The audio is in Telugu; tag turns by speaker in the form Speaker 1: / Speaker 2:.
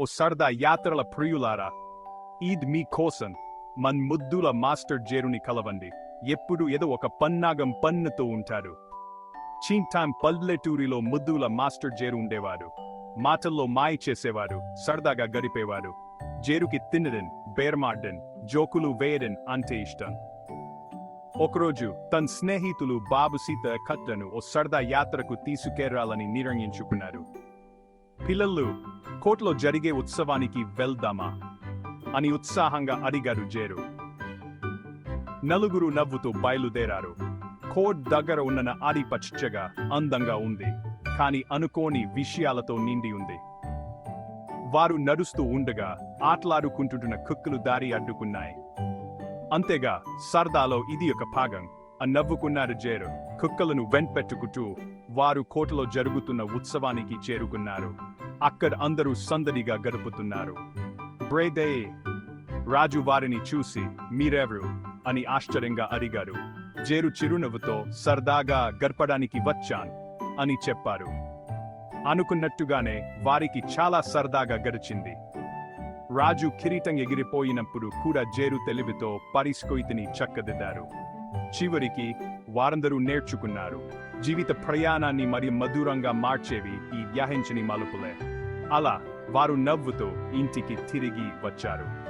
Speaker 1: ఓ సరదా యాత్రల ప్రియులారా ఈద్ మీ కోసం మన్ ముద్దుల మాస్టర్ జేరుని కలవండి. ఎప్పుడు ఏదో ఒక పన్నాగం పన్నుతూ ఉంటాడు చీంటాం పల్లెటూరిలో ముద్దుల మాస్టర్ జేరు ఉండేవారు. మాటల్లో మాయ చేసేవాడు సరదాగా గడిపేవాడు జేరుకి తినడన్ బేర్మాడన్ జోకులు వేయడన్ అంటే ఇష్టం. ఒకరోజు తన స్నేహితులు బాబు సీత కట్టను ఓ సరదా యాత్రకు తీసుకెళ్ళాలని నిర్ణయించుకున్నారు. పిల్లలు కోట్లో జరిగే ఉత్సవానికి వెళ్దామా? అని ఉత్సాహంగా అడిగారు జేరు. నలుగురు నవ్వుతూ బయలుదేరారు. కోట్ దగ్గర ఉన్న ఆడి పచ్చగా అందంగా ఉంది కాని అనుకోని విషయాలతో నిండి ఉంది. వారు నడుస్తూ ఉండగా ఆటలాడుకుంటుంటున్న కుక్కలు దారి అడ్డుకున్నాయి. అంతేగా సరదాలో ఇది ఒక భాగం అని నవ్వుకున్నారు జేరు. కుక్కలను వెంపెట్టుకుంటూ వారు కోటలో జరుగుతున్న ఉత్సవానికి చేరుకున్నారు. అక్కడ అందరూ సందడిగా గడుపుతున్నారు. బ్రేదే రాజు వారిని చూసి మీరెవరు? అని ఆశ్చర్యంగా అడిగారు. జేరు చిరునవ్వుతో సరదాగా గడపడానికి వచ్చాన్ అని చెప్పారు. అనుకున్నట్టుగానే వారికి చాలా సరదాగా గడిచింది. రాజు కిరీటం ఎగిరిపోయినప్పుడు కూడా జేరు తెలివితో పరిస్కోయితిని చక్కదిద్దారు. చివరికి వారందరూ నేర్చుకున్నారు. జీవిత ప్రయాణాన్ని మరి మధురంగా మార్చేవి ఈ వ్యాహించని మలుపులే. అలా వారు నవ్వుతూ ఇంటికి తిరిగి వచ్చారు.